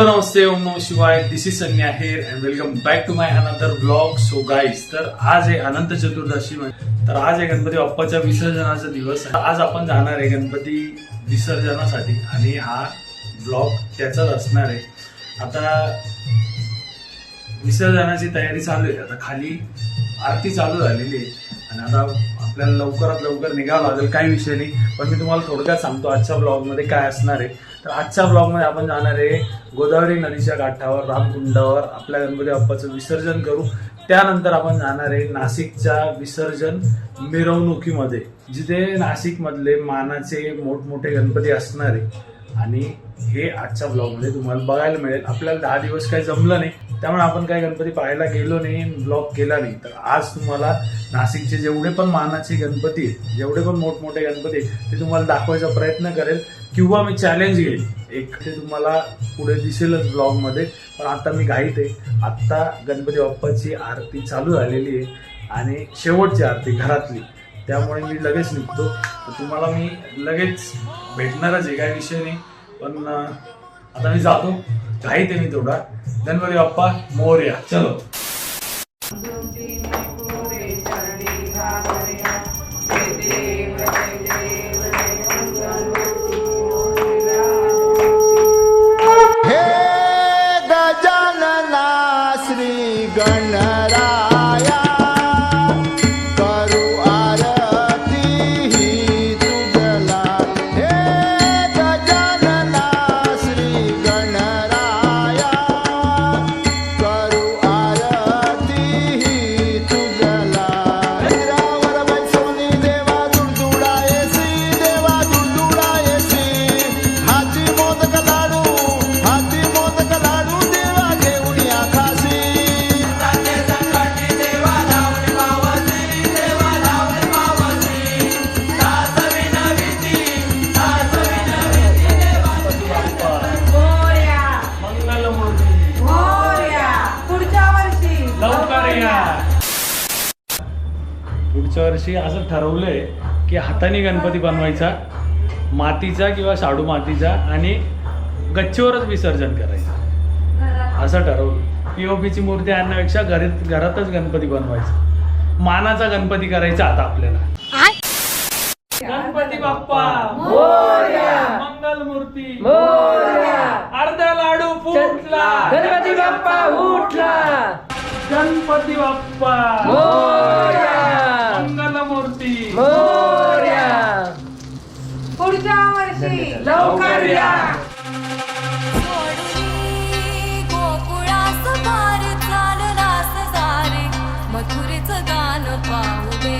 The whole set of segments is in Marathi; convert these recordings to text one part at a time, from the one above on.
हॅलो नमस्ते ओम नम शिवाय this is Sanya here and welcome back to my another blog so guys तर आज आहे अनंत चतुर्दशी तर आज आहे गणपती बाप्पाच्या विसर्जनाचा दिवस. आहे. आज आपण जाणार आहे गणपती विसर्जनासाठी आणि हा ब्लॉग त्याचाच असणार आहे. आता विसर्जनाची तयारी चालू आहे. आता खाली आरती चालू झालेली आहे. आणि आता आपल्याला लवकरात लवकर निघावं लागेल काही विषय नाही. पण मी तुम्हाला थोडक्यात सांगतो आजच्या ब्लॉगमध्ये काय असणार आहे. तर आजच्या ब्लॉगमध्ये आपण जाणार आहे गोदावरी नदीच्या काठावर रामकुंडावर आपल्या गणपती बाप्पाचं विसर्जन करू. त्यानंतर आपण जाणार आहे नाशिकच्या विसर्जन मिरवणुकीमध्ये जिथे नाशिकमधले मानाचे मोठमोठे गणपती असणारे आणि हे आजच्या ब्लॉगमध्ये तुम्हाला बघायला मिळेल. आपल्याला दहा दिवस काही जमलं नाही. त्यामुळे आपण काही गणपती पाहायला गेलो नाही ब्लॉग केला नाही. तर आज तुम्हाला नाशिकचे जेवढे पण मानाचे गणपती जेवढे पण मोठमोठे गणपती ते तुम्हाला दाखवायचा प्रयत्न करेल. किंवा मी चॅलेंज घेईल एक ते तुम्हाला पुढे दिसेलच ब्लॉगमध्ये पण आता मी घाईत आहे. आत्ता गणपती बाप्पाची आरती चालू झालेली आहे आणि शेवटची आरती घरातली. त्यामुळे मी लगेच निघतो. तर तुम्हाला मी लगेच भेटणारच आहे काही विषय नाही. पण आता मी जातो. घाईत आहे मी थोडा गणपती पुढच्या वर्षी असं ठरवलंय की हाताने गणपती बनवायचा मातीचा किंवा शाडू मातीचा आणि गच्चीवरच विसर्जन करायचं. असं ठरवलं पीओपीची मूर्ती आणण्यापेक्षा घरात घरातच गणपती बनवायचा. मानाचा गणपती करायचा आता आपल्याला. गणपती बाप्पा. मंगल मूर्ती. अर्धा लाडू फुटला. गणपती बाप्पा उठला. गणपती बाप्पा. far away.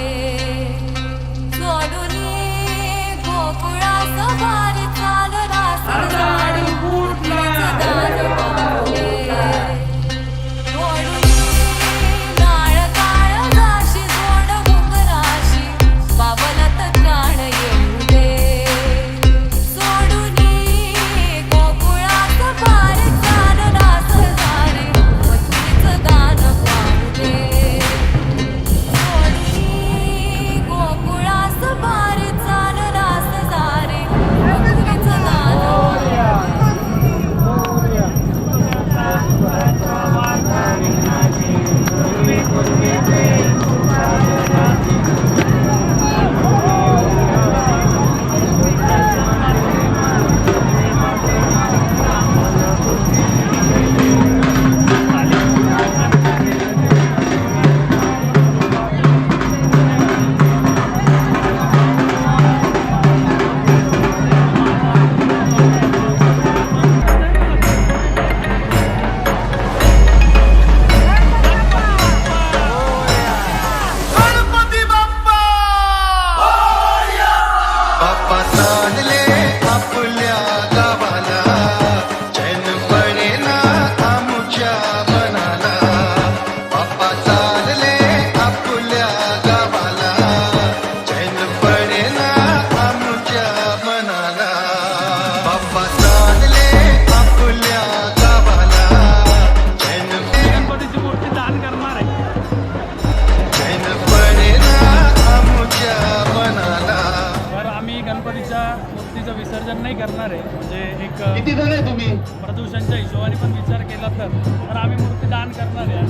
करणार आहे. म्हणजे एक किती जण आहे तुम्ही? प्रदूषण पुरुषांच्या हिशोबाने पण विचार केला तर. तर आम्ही मूर्ती दान करणार आहे.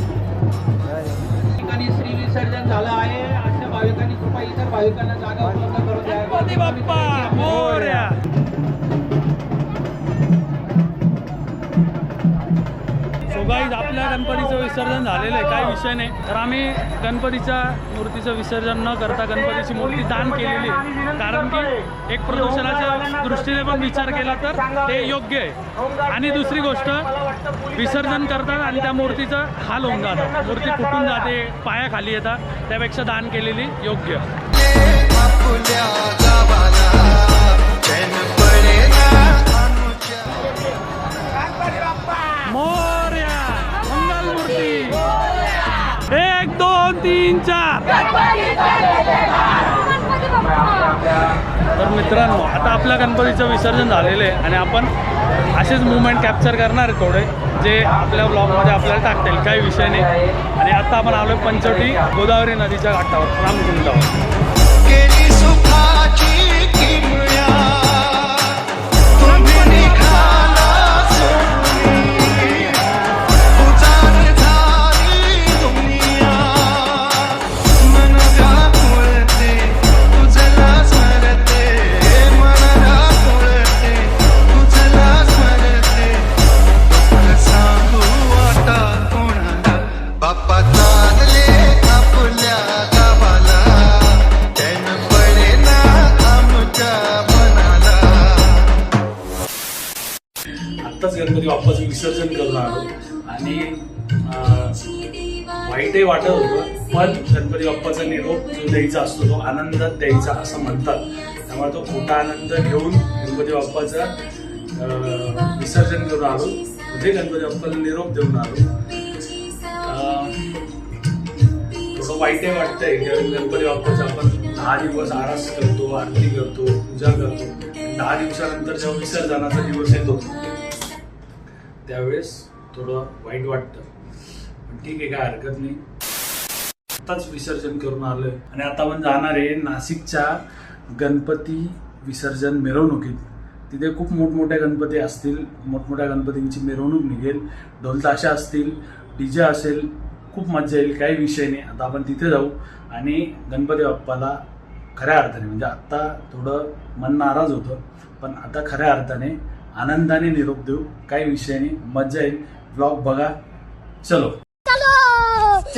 ठिकाणी श्री विसर्जन झालं आहे. अशा भाविकांनी कृपा इतर भाविकांना जागा उपलब्ध करून. गणपती बाप्पा! गणपतीचं विसर्जन झालेलं आहे. काही विषय नाही. तर आम्ही गणपतीच्या मूर्तीचं विसर्जन न करता गणपतीची मूर्ती दान केलेली आहे. कारण की एक प्रदूषणाच्या दृष्टीने पण विचार केला तर ते योग्य आहे. आणि दुसरी गोष्ट विसर्जन करतात आणि त्या मूर्तीचं हाल होऊन जातात मूर्ती फुटून जाते पायाखाली येतात. त्यापेक्षा दान केलेली योग्य तीन चार तर मित्रांनो आता आपल्या गणपतीचं विसर्जन झालेलं आहे आणि आपण असेच मुवमेंट कॅप्चर करणार आहे थोडे जे आपल्या ब्लॉगमध्ये आपल्याला टाकता येईल काही विषय नाही. आणि आता आपण आलो पंचवटी गोदावरी नदीच्या घाटावर रामकुंडावर. विसर्जन करून आलो आणि वाईटही वाटत होतं पण गणपती बाप्पाचा निरोप जो द्यायचा असतो तो आनंदात द्यायचा असं म्हणतात. त्यामुळे तो खोटा आनंद घेऊन गणपती बाप्पाचा विसर्जन करून आलो. म्हणजे गणपती बाप्पाला निरोप देऊन आलो. अं, वाईटही वाटतंय. कारण गणपती बाप्पाचा आपण दहा दिवस आरास करतो आरती करतो पूजा करतो. दहा दिवसानंतर जेव्हा विसर्जनाचा दिवस येतो त्यावेळेस थोडं वाईट वाटतं. पण ठीक आहे काय हरकत नाही. आताच विसर्जन करून आलोय. आणि आता आपण जाणार आहे नाशिकच्या गणपती विसर्जन मिरवणुकीत. तिथे खूप मोठमोठ्या गणपती असतील मोठमोठ्या गणपतींची मिरवणूक निघेल ढोलताशा असतील डीजे असेल खूप मजा येईल काही विषय नाही. आता आपण तिथे जाऊ आणि गणपती बाप्पाला खऱ्या अर्थाने म्हणजे आत्ता थोडं मन नाराज होतं पण आता खऱ्या अर्थाने आनंदाने निरोप देऊ काही विषय नाही. मजा येईल. ब्लॉग बघा. चलो.